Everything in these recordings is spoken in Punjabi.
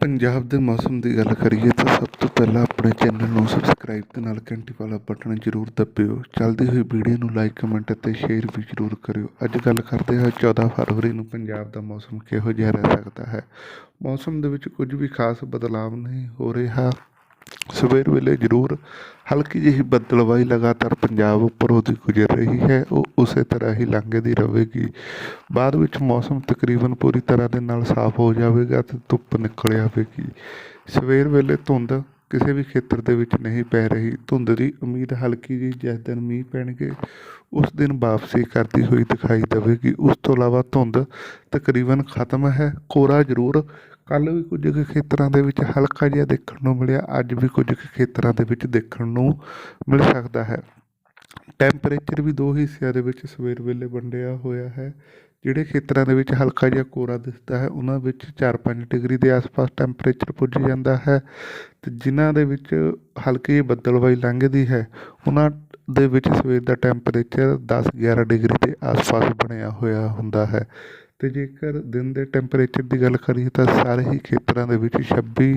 ਪੰਜਾਬ ਦੇ ਮੌਸਮ ਦੀ ਗੱਲ ਕਰੀਏ ਤਾਂ ਸਭ ਤੋਂ ਪਹਿਲਾਂ ਆਪਣੇ ਚੈਨਲ ਨੂੰ ਸਬਸਕ੍ਰਾਈਬ ਤੇ ਨਾਲ ਘੰਟੀ ਵਾਲਾ ਬਟਨ ਜ਼ਰੂਰ ਦੱਬਿਓ। ਚੱਲਦੀ ਹੋਈ ਵੀਡੀਓ ਨੂੰ ਲਾਈਕ ਕਮੈਂਟ ਅਤੇ ਸ਼ੇਅਰ ਵੀ ਜ਼ਰੂਰ ਕਰਿਓ। ਅੱਜ ਗੱਲ ਕਰਦੇ ਹਾਂ 14 ਫਰਵਰੀ ਨੂੰ ਪੰਜਾਬ ਦਾ ਮੌਸਮ ਕਿਹੋ ਜਿਹਾ ਰਹਿ ਸਕਦਾ ਹੈ। ਮੌਸਮ ਦੇ ਵਿੱਚ ਕੁਝ ਵੀ ਖਾਸ ਬਦਲਾਵ ਨਹੀਂ ਹੋ ਰਿਹਾ। ਸਵੇਰ ਵੇਲੇ ਜ਼ਰੂਰ ਹਲਕੀ ਜਿਹੀ ਬੱਦਲਵਾਈ ਲਗਾਤਾਰ ਪੰਜਾਬ ਉੱਪਰ ਉਹਦੀ ਗੁਜ਼ਰ ਰਹੀ ਹੈ। ਉਹ ਉਸੇ ਤਰ੍ਹਾਂ ਹੀ ਲੰਘਦੀ ਰਹੇਗੀ ਬਾਅਦ ਵਿੱਚ ਮੌਸਮ ਤਕਰੀਬਨ ਪੂਰੀ ਤਰ੍ਹਾਂ ਦੇ ਨਾਲ ਸਾਫ਼ ਹੋ ਜਾਵੇਗਾ ਤੇ ਧੁੱਪ ਨਿਕਲ ਆਵੇਗੀ। ਸਵੇਰ ਵੇਲੇ ਧੁੰਦ ਕਿਸੇ ਵੀ ਖੇਤਰ ਦੇ ਵਿੱਚ ਨਹੀਂ ਪੈ ਰਹੀ। ਧੁੰਦ ਦੀ ਉਮੀਦ ਹਲਕੀ ਜਿਹੀ ਜਿਸ ਦਿਨ ਮੀਂਹ ਪੈਣਗੇ, ਉਸ ਦਿਨ ਵਾਪਸੀ ਕਰਦੀ ਹੋਈ ਦਿਖਾਈ ਦੇਵੇਗੀ। ਉਸ ਤੋਂ ਇਲਾਵਾ ਧੁੰਦ ਤਕਰੀਬਨ ਖਤਮ ਹੈ। ਕੋਰਾ ਜ਼ਰੂਰ। ਕੱਲ੍ਹ ਵੀ ਕੁਝ ਕੁ ਖੇਤਰਾਂ ਦੇ ਵਿੱਚ ਹਲਕਾ ਜਿਹਾ ਦੇਖਣ ਨੂੰ ਮਿਲਿਆ। ਅੱਜ ਵੀ ਕੁਝ ਕੁ ਖੇਤਰਾਂ ਦੇ ਵਿੱਚ ਦੇਖਣ ਨੂੰ ਮਿਲ ਸਕਦਾ ਹੈ। ਟੈਂਪਰੇਚਰ ਵੀ ਦੋ ਹਿੱਸਿਆਂ ਦੇ ਵਿੱਚ ਸਵੇਰ ਵੇਲੇ ਵੰਡਿਆ ਹੋਇਆ ਹੈ, ਜਿਹੜੇ ਖੇਤਰਾਂ ਦੇ ਵਿੱਚ ਹਲਕਾ ਜਿਹਾ ਕੋਰਾ ਦਿਸਦਾ ਹੈ, ਉਹਨਾਂ ਵਿੱਚ 4-5 ਡਿਗਰੀ ਦੇ ਆਸ-ਪਾਸ ਟੈਂਪਰੇਚਰ ਪੁੱਜ ਜਾਂਦਾ ਹੈ ਤੇ ਜਿਨ੍ਹਾਂ ਦੇ ਵਿੱਚ ਹਲਕੀ ਜਿਹੀ ਬੱਦਲਵਾਈ ਲੰਘਦੀ ਹੈ, ਉਹਨਾਂ ਦੇ ਵਿੱਚ ਸਵੇਰ ਦਾ ਟੈਂਪਰੇਚਰ 10-11 ਡਿਗਰੀ ਦੇ ਆਸ-ਪਾਸ ਬਣਿਆ ਹੋਇਆ ਹੁੰਦਾ ਹੈ। ਤੇ ਜੇਕਰ ਦਿਨ ਦੇ ਟੈਂਪਰੇਚਰ ਦੀ ਗੱਲ ਕਰੀਏ ਤਾਂ ਸਾਰੇ ਹੀ ਖੇਤਰਾਂ ਦੇ ਵਿੱਚ 26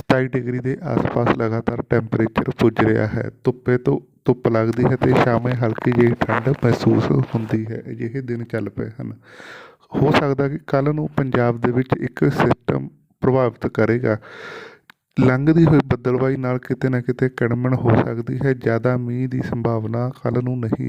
27 ਡਿਗਰੀ ਦੇ ਆਸ-ਪਾਸ ਲਗਾਤਾਰ ਟੈਂਪਰੇਚਰ ਪੁੱਜ ਰਿਹਾ ਹੈ। ਧੁੱਪੇ ਤੋਂ ਧੁੱਪ ਲੱਗਦੀ ਹੈ ਤੇ ਸ਼ਾਮੇ ਹਲਕੀ ਜਿਹੀ ਠੰਡ ਮਹਿਸੂਸ ਹੁੰਦੀ ਹੈ, ਅਜਿਹੇ ਦਿਨ ਚੱਲ ਪਏ ਹਨ। ਹੋ ਸਕਦਾ ਕਿ ਕੱਲ੍ਹ ਨੂੰ ਪੰਜਾਬ ਦੇ ਵਿੱਚ ਇੱਕ ਸਿਸਟਮ ਪ੍ਰਭਾਵਿਤ ਕਰੇਗਾ। ਲੰਘਦੀ ਹੋਈ ਬੱਦਲਵਾਈ ਨਾਲ ਕਿਤੇ ਨਾ ਕਿਤੇ ਕੜਮਣ ਹੋ ਸਕਦੀ ਹੈ, ਜ਼ਿਆਦਾ ਮੀਂਹ ਦੀ ਸੰਭਾਵਨਾ ਕੱਲ੍ਹ ਨੂੰ ਨਹੀਂ।